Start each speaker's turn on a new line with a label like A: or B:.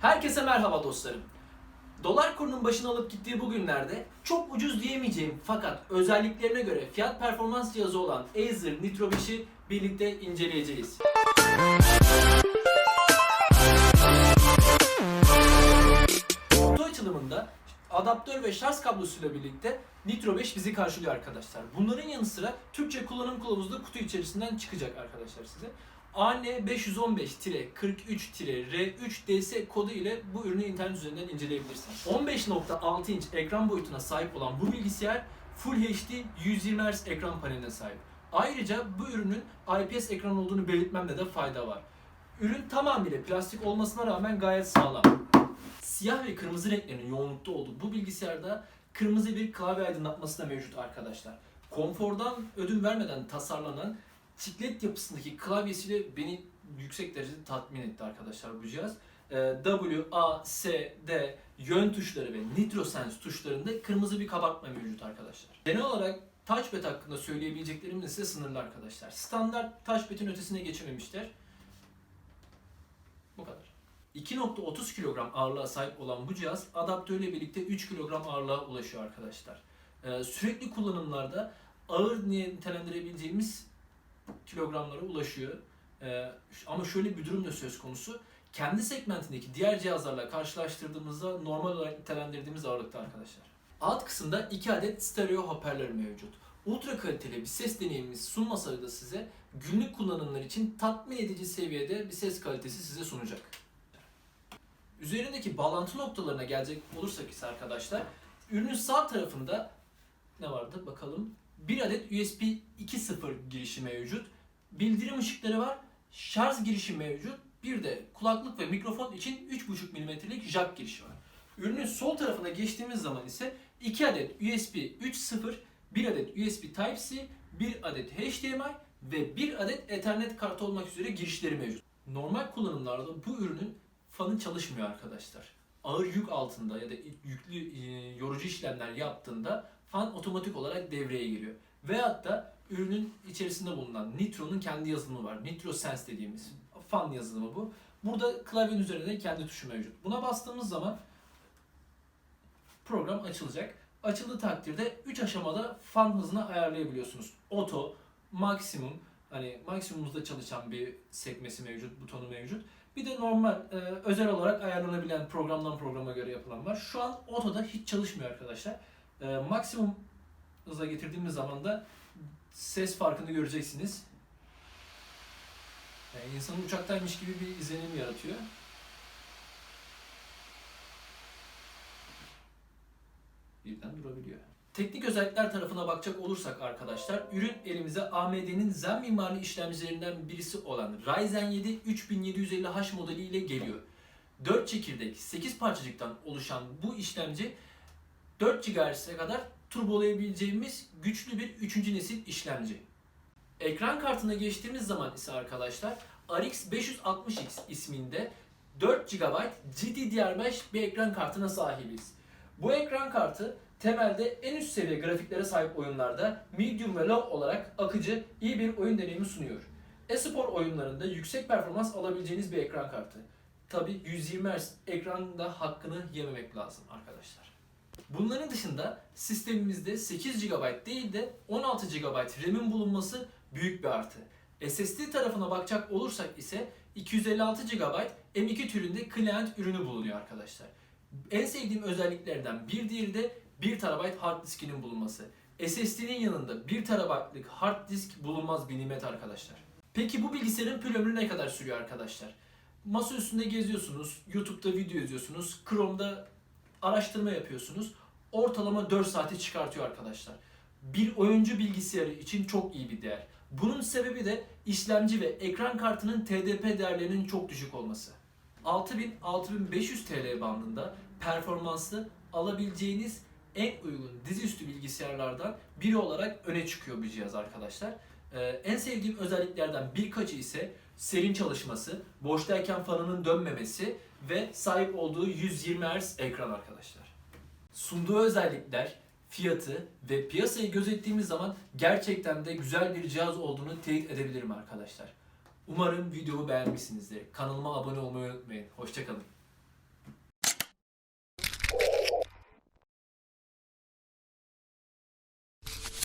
A: Herkese merhaba dostlarım. Dolar kurunun başını alıp gittiği bu günlerde çok ucuz diyemeyeceğim fakat özelliklerine göre fiyat performans cihazı olan Acer Nitro 5'i birlikte inceleyeceğiz. Kutu açılımında adaptör ve şarj kablosuyla birlikte Nitro 5 bizi karşılıyor arkadaşlar. Bunların yanı sıra Türkçe kullanım kılavuzu da kutu içerisinden çıkacak arkadaşlar size. AN515-43-R3DS kodu ile bu ürünü internet üzerinden inceleyebilirsiniz. 15.6 inç ekran boyutuna sahip olan bu bilgisayar Full HD 120 Hz ekran paneline sahip. Ayrıca bu ürünün IPS ekran olduğunu belirtmemde de fayda var. Ürün tamamıyla plastik olmasına rağmen gayet sağlam. Siyah ve kırmızı renklerin yoğunlukta olduğu bu bilgisayarda kırmızı bir klavye aydınlatması da mevcut arkadaşlar. Konfordan ödün vermeden tasarlanan çiklet yapısındaki klavyesiyle beni yüksek derecede tatmin etti arkadaşlar bu cihaz. Ee, W, A, S, D yön tuşları ve NitroSense tuşlarında kırmızı bir kabartma mevcut arkadaşlar. Genel olarak touchpad hakkında söyleyebileceklerim ise sınırlı arkadaşlar. Standart touchpad'in ötesine geçememişler. Bu kadar. 2.30 kilogram ağırlığa sahip olan bu cihaz adaptörle birlikte 3 kilogram ağırlığa ulaşıyor arkadaşlar. Ee, sürekli kullanımlarda ağır nitelendirebileceğimiz kilogramlara ulaşıyor. Ee, ama şöyle bir durum da söz konusu. Kendi segmentindeki diğer cihazlarla karşılaştırdığımızda normal olarak nitelendirdiğimiz ağırlıkta arkadaşlar. Alt kısımda 2 adet stereo hoparlör mevcut. Ultra kaliteli bir ses deneyimimiz sunmasa da size günlük kullanımlar için tatmin edici seviyede bir ses kalitesi size sunacak. Üzerindeki bağlantı noktalarına gelecek olursak ise arkadaşlar ürünün sağ tarafında ne vardı bakalım bir adet USB 2.0 girişi mevcut. Bildirim ışıkları var. Şarj girişi mevcut. Bir de kulaklık ve mikrofon için 3.5 mm'lik jack girişi var. Ürünün sol tarafına geçtiğimiz zaman ise 2 adet USB 3.0, 1 adet USB Type-C, 1 adet HDMI ve 1 adet Ethernet kartı olmak üzere girişleri mevcut. Normal kullanımlarda bu ürünün fanı çalışmıyor arkadaşlar. Ağır yük altında ya da yüklü e, yorucu işlemler yaptığında fan otomatik olarak devreye giriyor. Veyahut da ürünün içerisinde bulunan Nitro'nun kendi yazılımı var. Nitro Sense dediğimiz fan yazılımı bu. Burada klavyenin üzerinde kendi tuşu mevcut. Buna bastığımız zaman program açılacak. Açıldığı takdirde 3 aşamada fan hızını ayarlayabiliyorsunuz. Auto, maksimum, hani maksimum hızda çalışan bir sekmesi mevcut, butonu mevcut. Bir de normal, e, özel olarak ayarlanabilen programdan programa göre yapılan var. Şu an otoda hiç çalışmıyor arkadaşlar. E, maksimum hıza getirdiğimiz zaman da ses farkını göreceksiniz. Yani insanın uçaktaymış gibi bir izlenim yaratıyor. Birden durabiliyor. Teknik özellikler tarafına bakacak olursak arkadaşlar, ürün elimize AMD'nin Zen mimarlı işlemcilerinden birisi olan Ryzen 7 3750H modeliyle geliyor. 4 çekirdek, 8 parçacıktan oluşan bu işlemci 4 GHz'e kadar turbolayabileceğimiz güçlü bir 3. nesil işlemci. Ekran kartına geçtiğimiz zaman ise arkadaşlar RX 560X isminde 4 GB GDDR5 bir ekran kartına sahibiz. Bu ekran kartı temelde en üst seviye grafiklere sahip oyunlarda medium ve low olarak akıcı, iyi bir oyun deneyimi sunuyor. E-spor oyunlarında yüksek performans alabileceğiniz bir ekran kartı. Tabi 120 Hz ekranda hakkını yememek lazım arkadaşlar. Bunların dışında sistemimizde 8 GB değil de 16 GB RAM'in bulunması büyük bir artı. SSD tarafına bakacak olursak ise 256 GB M2 türünde client ürünü bulunuyor arkadaşlar. En sevdiğim özelliklerden bir diğeri de 1 TB hard diskinin bulunması. SSD'nin yanında 1 TB'lık hard disk bulunmaz bir nimet arkadaşlar. Peki bu bilgisayarın pil ömrü ne kadar sürüyor arkadaşlar? Masa üstünde geziyorsunuz, YouTube'da video izliyorsunuz, Chrome'da araştırma yapıyorsunuz. Ortalama 4 saati çıkartıyor arkadaşlar. Bir oyuncu bilgisayarı için çok iyi bir değer. Bunun sebebi de işlemci ve ekran kartının TDP değerlerinin çok düşük olması. 6000-6500 TL bandında performanslı alabileceğiniz en uygun dizüstü bilgisayarlardan biri olarak öne çıkıyor bu cihaz arkadaşlar. Ee, en sevdiğim özelliklerden birkaçı ise serin çalışması, boştayken fanının dönmemesi ve sahip olduğu 120 Hz ekran arkadaşlar. Sunduğu özellikler, fiyatı ve piyasayı gözettiğimiz zaman gerçekten de güzel bir cihaz olduğunu teyit edebilirim arkadaşlar. Umarım videomu beğenmişsinizdir. Kanalıma abone olmayı unutmayın. Hoşçakalın.